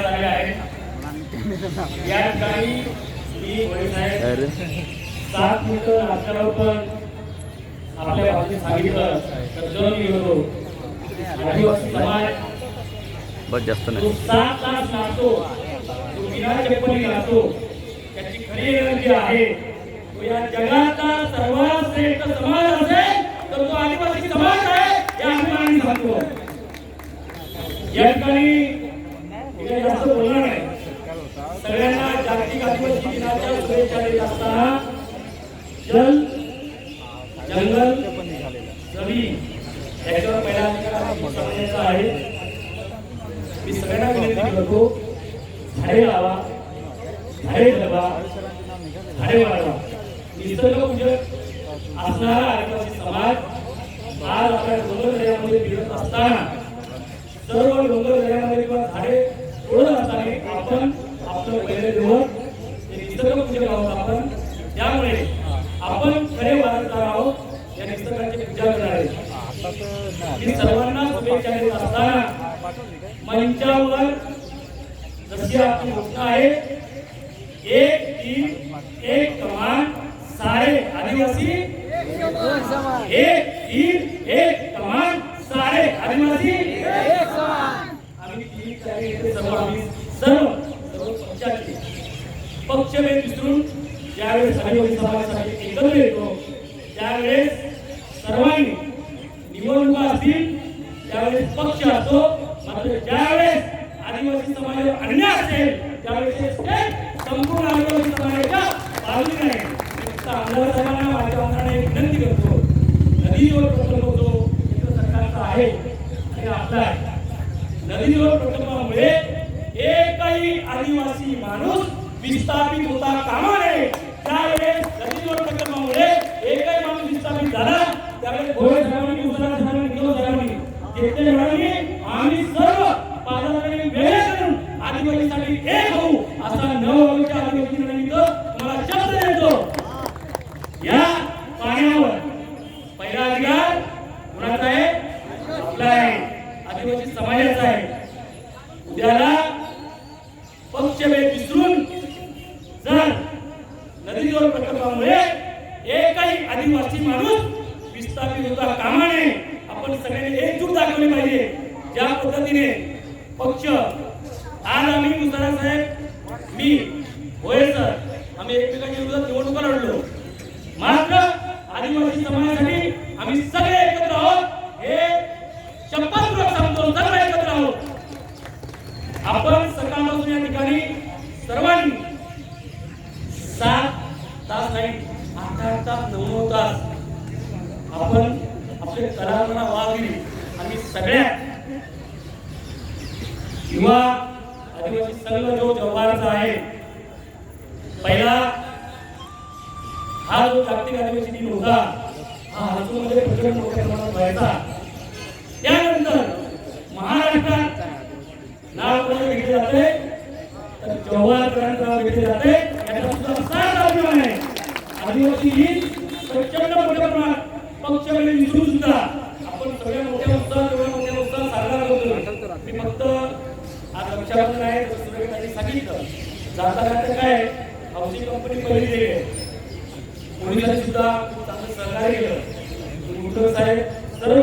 झालेल्या आहेत. या ठिकाणी मी वडीलसाहेब अरे. सात मिनिटं नाश्त्यावर पण आपल्या बाबतीत सांगितलं तर जर मी होतो आदिवासी समाज बस जास्त नाही. सात तास नाचतो जो विना चप्पली नाचतो त्याची खरी एनर्जी आहे. तो या जगाचा सर्वात श्रेष्ठ समाज असेल तर तो आदिवासी समाज आहे या अभिमानी सांगतो. या ठिकाणी दिनाच्या शुभेच्छा असताना जल, जंगल, ज़मीन याच्यावर पहिला समजायचा आहे. मी सगळ्यांना विनंती करतो, झाडे लावा, झाडे जगवा झाडे वाढवा. निसर्ग पूजक असणारा आदिवासी समाज आज आपल्या डोंगर दर्यामध्ये फिरत असताना, सर्व डोंगर दर्यामध्ये किंवा झाडे तोडत असताना आपण आपलं पहिले ते निसर्ग पूजक आहोत आपण? त्यामुळे आपण खरे वारसदार आहोत या निसर्गाची पूजा करणार आहे. मी सर्वांना शुभेच्छा देत असताना मंचावर जशी आपली घोषणा आहे एक तीन एक कमान सारे आदिवासी एक तीन एक कमान सारे आदिवासी. आम्ही तीन चारी इथे सर्व आम्ही सर्व सर्व पक्षाचे पक्षभेद विसरून ज्यावेळेस आदिवासी समाजासाठी एकत्र येतो त्यावेळेस सर्वांनी निवडणुका असतील त्यावेळेस पक्ष असतो मात्र ज्यावेळेस आदिवासी समाजावर अन्याय असेल त्यावेळेस संपूर्ण आदिवासी समाजाच्या बाजूने आहे. आमदार साहेबांना माझ्या आमदारांना एक विनंती करतो नदी जोड प्रकल्प जो केंद्र सरकारचा आहे आणि आपला आहे नदी जोड प्रकल्पामुळे एकही आदिवासी माणूस विस्थापित होता कामा नये त्यावेळेस नदीजोड प्रकल्पामुळे एकही माणूस विस्थापित झाला त्यावेळेस भोळे साहेबांनी उस्मान साहेबांनी निरोध साहेबांनी केते साहेबांनी आम्ही सर्व पादाकडे वेगळे करून आदिवासीसाठी एक होऊ असा नवच्या आदिवासी दिनानिमित्त तुम्हाला शब्द देतो. या पाण्यावर पहिला अधिकार कुणाचा आहे? आपला आहे. आदिवासी समाजाचा आहे. उद्याला पक्षभेद विसरून जर नदीजोड प्रकल्पामुळे एकही आदिवासी माणूस विस्थापित होता कामा नये आपण सगळ्यांनी एकजूट दाखवली पाहिजे. ज्या पद्धतीने पक्ष आज आम्ही मुसारा साहेब मी होय सर आम्ही एकमेकांच्या विरोधात निवडणुका लढलो. मात्र आदिवासी समाजासाठी आम्ही सगळे एकत्र आहोत. हे शपथपूर्वक सांगतो सर्व एकत्र आहोत. आपण सकाळपासून या ठिकाणी सर्वांनी सात तास नाही आठ आठ तास नऊ तास आपण आपले करारांना वागली आम्ही सगळ्या युवा आदिवासी संघ जो जव्हारचा आहे पहिला हा जो जागतिक आदिवासी दिन होता हा हातूमध्ये प्रचंड मोठ्या प्रमाणात व्हायचा. त्यानंतर महाराष्ट्रात नाव कोणाचं घेतले जाते तर जव्हारकरांचं नाव घेतले जाते याचा सुद्धा सात अभिमान आहे आदिवासी दिन प्रचंड मोठ्या प्रमाणात पक्षाकडे विसरून सुद्धा आपण सगळ्या मोठ्या उत्साहात एवढ्या मोठ्या उत्साहात साजरा करतो मी फक्त आज रक्षाबंधन आहे तर सांगितलं. जाता तर काय हाऊसिंग कंपनी पहिली दिली आहे. पोलिसांनी सुद्धा चांगलं सहकार्य केलं. मुठे साहेब सर्व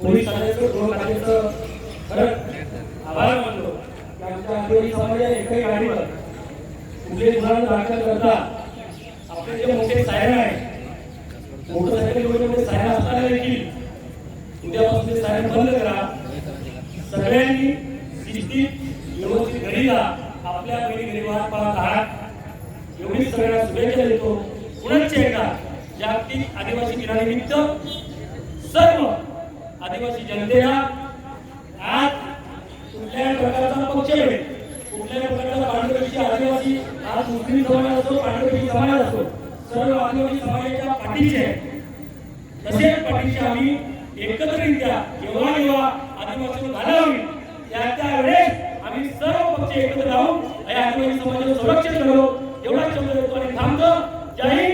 पोलीस आल्याचं गृह खात्याचं खरंच आभार मानलो की आमच्या आदिवासी समाजाने एकही गाडीवर कुठले गुन्हा दाखल करता आपले मोठे साहेब आहे मोटरसायकल एवढे म्हणजे साहेब असताना देखील उद्यापासून ते साहेब बंद करा. सगळ्यांनी शिस्तीत व्यवस्थित घरी जा आपल्या घरी घरी पाहत आहात. एवढी सगळ्यांना शुभेच्छा देतो. पुनश्च एकदा जागतिक आदिवासी दिनानिमित्त सर्व आदिवासी जनतेला आज कुठल्याही प्रकारचा पक्षभेद कुठल्याही प्रकारचा पांढरपेशी आदिवासी आज मुस्लिम समाज असतो पांढरपेशी समाज असतो सर्व आदिवासी समाजाच्या पाठीचे. आहे. तसेच पाठीशी आम्ही एकत्ररित्या जेव्हा जेव्हा आदिवासी घालावी त्या त्यावेळेस आम्ही सर्व पक्ष एकत्र राहून या आदिवासी समाजाचं संरक्षण करू. एवढा शब्द देतो आणि थांबतो. जय हिंद.